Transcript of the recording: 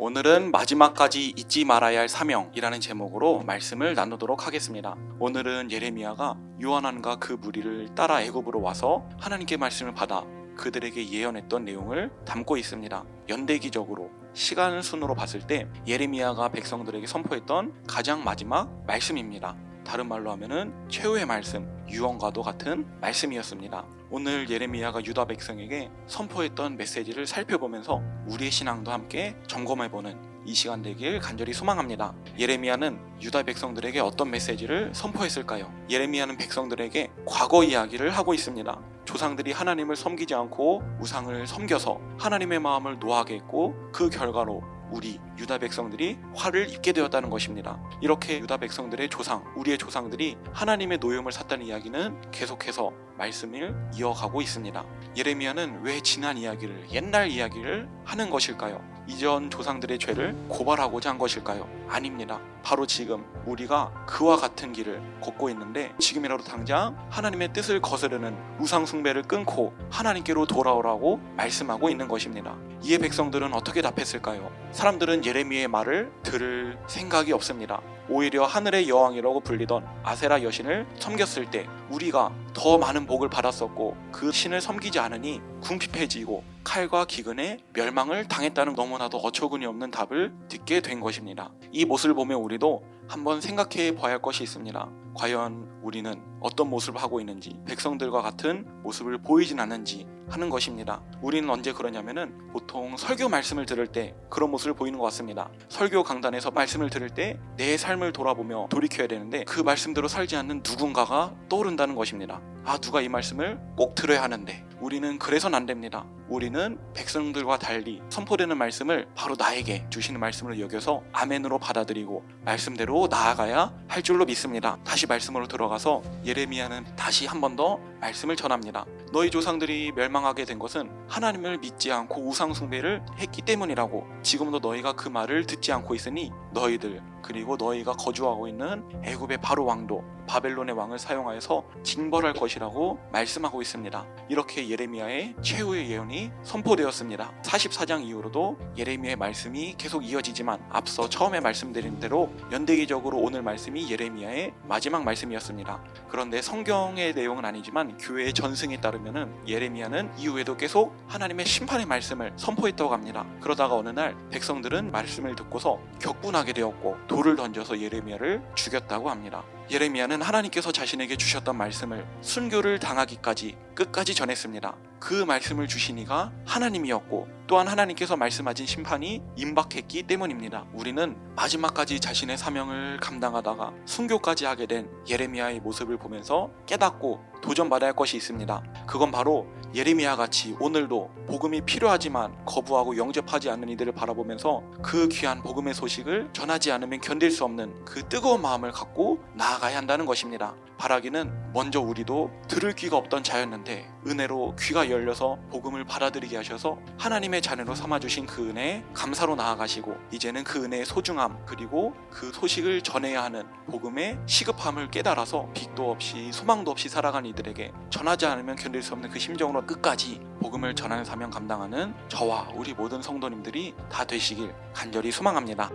오늘은 마지막까지 잊지 말아야 할 사명이라는 제목으로 말씀을 나누도록 하겠습니다. 오늘은 예레미야가 요한안과 그 무리를 따라 애굽으로 와서 하나님께 말씀을 받아 그들에게 예언했던 내용을 담고 있습니다. 연대기적으로 시간 순으로 봤을 때 예레미야가 백성들에게 선포했던 가장 마지막 말씀입니다. 다른 말로 하면은 최후의 말씀, 유언과도 같은 말씀이었습니다. 오늘 예레미야가 유다 백성에게 선포했던 메시지를 살펴보면서 우리의 신앙도 함께 점검해보는 이 시간 되길 간절히 소망합니다. 예레미야는 유다 백성들에게 어떤 메시지를 선포했을까요? 예레미야는 백성들에게 과거 이야기를 하고 있습니다. 조상들이 하나님을 섬기지 않고 우상을 섬겨서 하나님의 마음을 노하게 했고 그 결과로 우리 유다 백성들이 화를 입게 되었다는 것입니다. 이렇게 유다 백성들의 조상, 우리의 조상들이 하나님의 노염을 샀다는 이야기는 계속해서 말씀을 이어가고 있습니다. 예레미야는 왜 지난 이야기를, 옛날 이야기를 하는 것일까요? 이전 조상들의 죄를 고발하고자 한 것일까요? 아닙니다. 바로 지금 우리가 그와 같은 길을 걷고 있는데 지금이라도 당장 하나님의 뜻을 거스르는 우상 숭배를 끊고 하나님께로 돌아오라고 말씀하고 있는 것입니다. 이에 백성들은 어떻게 답했을까요? 사람들은 예레미야의 말을 들을 생각이 없습니다. 오히려 하늘의 여왕이라고 불리던 아세라 여신을 섬겼을 때 우리가 더 많은 복을 받았었고 그 신을 섬기지 않으니 궁핍해지고 칼과 기근에 멸망을 당했다는 너무나도 어처구니 없는 답을 듣게 된 것입니다. 이 모습을 보며 우리도 한번 생각해 봐야 할 것이 있습니다. 과연 우리는 어떤 모습을 하고 있는지, 백성들과 같은 모습을 보이진 않는지 하는 것입니다. 우리는 언제 그러냐면은 보통 설교 말씀을 들을 때 그런 모습을 보이는 것 같습니다. 설교 강단에서 말씀을 들을 때 내 삶을 돌아보며 돌이켜야 되는데 그 말씀대로 살지 않는 누군가가 떠오른다는 것입니다. 아, 누가 이 말씀을 꼭 들어야 하는데 우리는 그래선 안 됩니다. 우리는 백성들과 달리 선포되는 말씀을 바로 나에게 주시는 말씀으로 여겨서 아멘으로 받아들이고 말씀대로 나아가야 할 줄로 믿습니다. 다시 말씀으로 들어가서 예레미야는 다시 한 번 더 말씀을 전합니다. 너희 조상들이 멸망하게 된 것은 하나님을 믿지 않고 우상 숭배를 했기 때문이라고 지금도 너희가 그 말을 듣지 않고 있으니 너희들 그리고 너희가 거주하고 있는 애굽의 바로 왕도 바벨론의 왕을 사용하여서 징벌할 것이라고 말씀하고 있습니다. 이렇게 예레미야의 최후의 예언이 선포되었습니다. 44장 이후로도 예레미야의 말씀이 계속 이어지지만 앞서 처음에 말씀드린 대로 연대기적으로 오늘 말씀이 예레미야의 마지막 말씀이었습니다. 그런데 성경의 내용은 아니지만 교회의 전승에 따르면은 예레미야는 이후에도 계속 하나님의 심판의 말씀을 선포했다고 합니다. 그러다가 어느 날 백성들은 말씀을 듣고서 격분하게 되었고 돌을 던져서 예레미야를 죽였다고 합니다. 예레미야는 하나님께서 자신에게 주셨던 말씀을 순교를 당하기까지 끝까지 전했습니다. 그 말씀을 주신 이가 하나님이었고 또한 하나님께서 말씀하신 심판이 임박했기 때문입니다. 우리는 마지막까지 자신의 사명을 감당하다가 순교까지 하게 된 예레미야의 모습을 보면서 깨닫고 도전받아야 할 것이 있습니다. 그건 바로 예레미야 같이 오늘도 복음이 필요하지만 거부하고 영접하지 않는 이들을 바라보면서 그 귀한 복음의 소식을 전하지 않으면 견딜 수 없는 그 뜨거운 마음을 갖고 나아가야 한다는 것입니다. 바라기는 먼저 우리도 들을 귀가 없던 자였는데 은혜로 귀가 열려서 복음을 받아들이게 하셔서 하나님의 자녀로 삼아주신 그 은혜에 감사로 나아가시고 이제는 그 은혜의 소중함 그리고 그 소식을 전해야 하는 복음의 시급함을 깨달아서 빚도 없이 소망도 없이 살아간 이들에게 전하지 않으면 견딜 수 없는 그 심정으로 끝까지 복음을 전하는 사명 감당하는 저와 우리 모든 성도님들이 다 되시길 간절히 소망합니다.